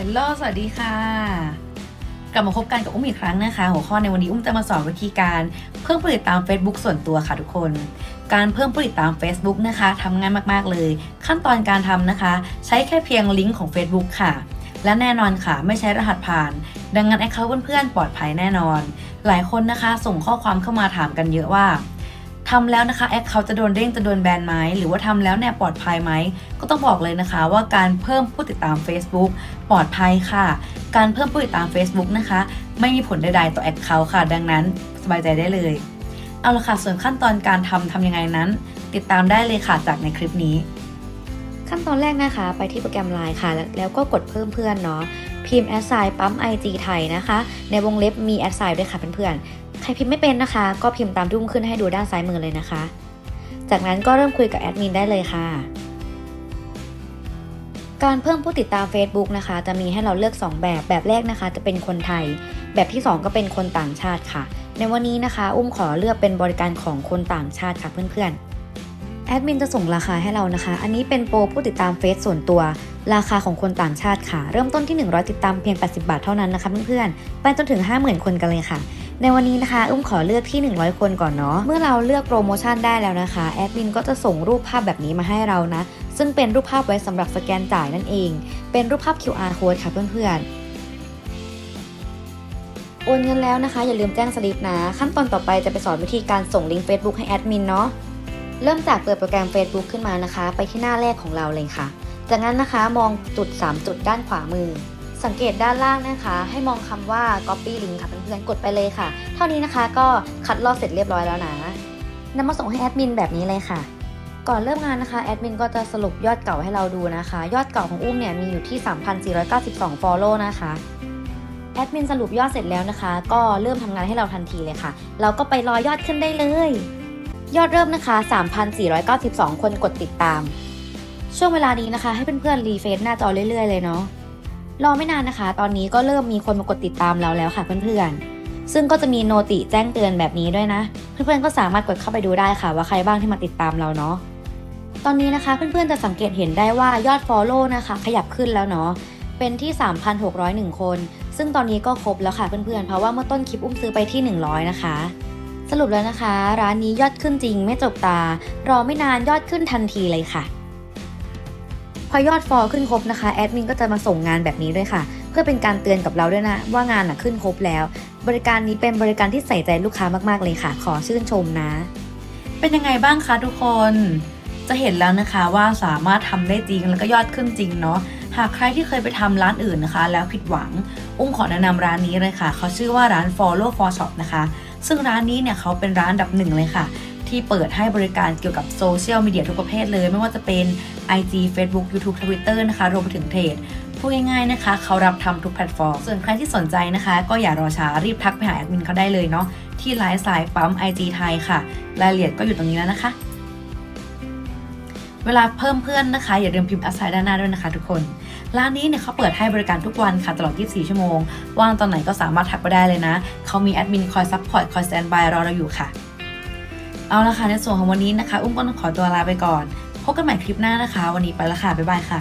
ฮลโลสวัสดีค่ะ กลับมาพบกันกับอุ้มอีกครั้งนะคะ หัวข้อในวันนี้อุ้มจะมาสอนวิธีการ เพิ่มผู้ติดตาม Facebook ส่วนตัวค่ะทุกคน การเพิ่มผู้ติดตาม Facebook นะคะทำง่ายมากๆเลย ขั้นตอนการทำนะคะ ใช้แค่เพียงลิงก์ของ Facebook ค่ะ และแน่นอนค่ะ ไม่ใช้รหัสผ่าน ดังนั้นแอคเคาท์เพื่อนๆปลอดภัยแน่นอน หลายคนนะคะ ส่งข้อความเข้ามาถามกันเยอะว่า ทำแล้วนะคะแอคเคาจะโดนเด้งจะโดนแบนไหมหรือว่าทำแล้วเนี่ยปลอดภัยไหมก็ต้องบอกเลยนะคะ ว่าการเพิ่มผู้ติดตาม Facebook ปลอดภัยค่ะ การเพิ่มผู้ติดตาม Facebook นะคะ ไม่มีผลใดๆต่อแอคเคาค่ะ ดังนั้นสบายใจได้เลยเอาละค่ะส่วนขั้นตอนการทำทำยังไงนั้น ติดตามได้เลยค่ะจากในคลิปนี้ ขั้นตอนแรกนะคะ ไปที่โปรแกรม Line ค่ะ แล้วก็กดเพิ่มเพื่อนเนาะพิมพ์แอดไซน์ปั๊ม IG ไทยนะคะ ในวงเล็บมีแอดไซน์ด้วยค่ะเพื่อนๆ ครพิมพ์ไม่เป็นนะคะ ก็พิมพ์ตามที่อุ้มขึ้นให้ดูด้านซ้ายมือเลยนะคะ จากนั้นก็เริ่มคุยกับแอดมินได้เลยค่ะ การเพิ่มผู้ติดตาม Facebook นะคะ จะมีให้เราเลือก 2 แบบ แบบแรกนะคะ จะเป็นคนไทย แบบที่ 2 ก็เป็นคนต่างชาติค่ะ ในวันนี้นะคะ อุ้มขอเลือกเป็นบริการของคนต่างชาติค่ะเพื่อนๆ แอดมินจะส่งราคาให้เรานะคะ อันนี้เป็นโปรผู้ติดตามเฟซส่วนตัวราคาของคนต่างชาติค่ะ เริ่มต้นที่ 100 ติดตามเพียง 80 บาทเท่านั้นนะคะเพื่อนๆ ไปจนถึง 50,000 คนกันเลยค่ะ ในวันนี้นะคะอุ้มขอเลือกที่ 100 คนก่อนเนาะเมื่อเราเลือกโปรโมชั่นได้แล้วนะคะแอดมินก็จะส่งรูปภาพแบบนี้มาให้เรานะ ซึ่งเป็นรูปภาพไว้สำหรับสแกนจ่ายนั่นเอง เป็นรูปภาพ QR code ค่ะเพื่อนๆโอนเงินแล้วนะคะอย่าลืมแจ้งสลิปนะ ขั้นตอนต่อไปจะไปสอนวิธีการส่งลิงก์ Facebook ให้แอดมินเนาะเริ่มจากเปิดโปรแกรม Facebook ขึ้นมานะคะ ไปที่หน้าแรกของเราเลยค่ะ จากนั้นนะคะมองจุด 3 จุดด้านขวามือ สังเกตด้านล่างนะคะ ให้มองคำว่า copy link ค่ะเพื่อนๆกดไปเลยค่ะ เท่านี้นะคะก็คัดลอกเสร็จเรียบร้อยแล้วนะนำมาส่งให้แอดมินแบบนี้เลยค่ะ ก่อนเริ่มงานนะคะแอดมินก็จะสรุปยอดเก่าให้เราดูนะคะ ยอดเก่าของอุ้มเนี่ยมีอยู่ที่ 3,492 follow นะคะแอดมินสรุปยอดเสร็จแล้วนะคะ ก็เริ่มทำงานให้เราทันทีเลยค่ะ เราก็ไปรอยอดขึ้นได้เลย ยอดเริ่มนะคะ 3,492 คนกดติดตาม ช่วงเวลานี้นะคะ ให้เพื่อนๆรีเฟซหน้าจอเรื่อยๆเลยเนาะ รอไม่นานนะคะ ตอนนี้ก็เริ่มมีคนมากดติดตามเราแล้วค่ะเพื่อนๆ ซึ่งก็จะมีโนติแจ้งเตือนแบบนี้ด้วยนะ เพื่อนๆก็สามารถกดเข้าไปดูได้ค่ะ ว่าใครบ้างที่มาติดตามเราเนาะ ตอนนี้นะคะเพื่อนๆจะสังเกตเห็นได้ว่ายอด Follow นะคะ ขยับขึ้นแล้วเนาะ เป็นที่ 3,601 คน ซึ่งตอนนี้ก็ครบแล้วค่ะเพื่อนๆ เพราะว่าเมื่อต้นคลิปอุ้มซื้อไปที่ 100 นะคะ สรุปแล้วนะคะ ร้านนี้ยอดขึ้นจริงไม่จบตา รอไม่นานยอดขึ้นทันทีเลยค่ะ อยอดฟอลขึ้นครบนะคะแอดมินก็จะมาส่งงานแบบนี้ด้วยค่ะ เพื่อเป็นการเตือนกับเราด้วยนะว่างานนะขึ้นครบแล้ว บริการนี้เป็นบริการที่ใส่ใจลูกค้ามากๆเลยค่ะ ขอชื่นชมนะ เป็นยังไงบ้างคะทุกคน จะเห็นแล้วนะคะว่าสามารถทำได้จริงแล้วก็ยอดขึ้นจริงเนาะหากใครที่เคยไปทำร้านอื่นนะคะ แล้วผิดหวัง อุ้มขอแนะนำร้านนี้เลยค่ะ เขาชื่อว่าร้าน Follow for Shop นะคะ ซึ่งร้านนี้เนี่ยเขาเป็นร้านดับหนึ่งเลยค่ะ ที่เปิดให้บริการเกี่ยวกับโซเชียลมีเดียทุกประเภทเลย ไม่ว่าจะเป็น IG Facebook YouTube Twitter นะคะรวมไปถึงเพจพูดง่ายๆนะคะ เขารับทำทุกแพลตฟอร์ม ส่วนใครที่สนใจนะคะ ก็อย่ารอช้ารีบทักไปหาแอดมินเขาได้เลยเนาะที่ไลน์สายปั๊ม IG ไทยค่ะ รายละเอียดก็อยู่ตรงนี้แล้วนะคะ เวลาเพิ่มเพื่อนนะคะ อย่าลืมพิมพ์อัสไซด้านหน้าด้วยนะคะทุกคนร้านนี้เนี่ยเขาเปิดให้บริการทุกวันค่ะตลอด 24 ชั่วโมง ว่างตอนไหนก็สามารถทักไปได้เลยนะ เขามีแอดมินคอยซัพพอร์ต คอยสแตนบายรอเราอยู่ค่ะ เอาละค่ะในส่วนของวันนี้นะคะ อุ้มก็ต้องขอตัวลาไปก่อน พบกันใหม่คลิปหน้านะคะ วันนี้ไปละค่ะ บ๊ายบายค่ะ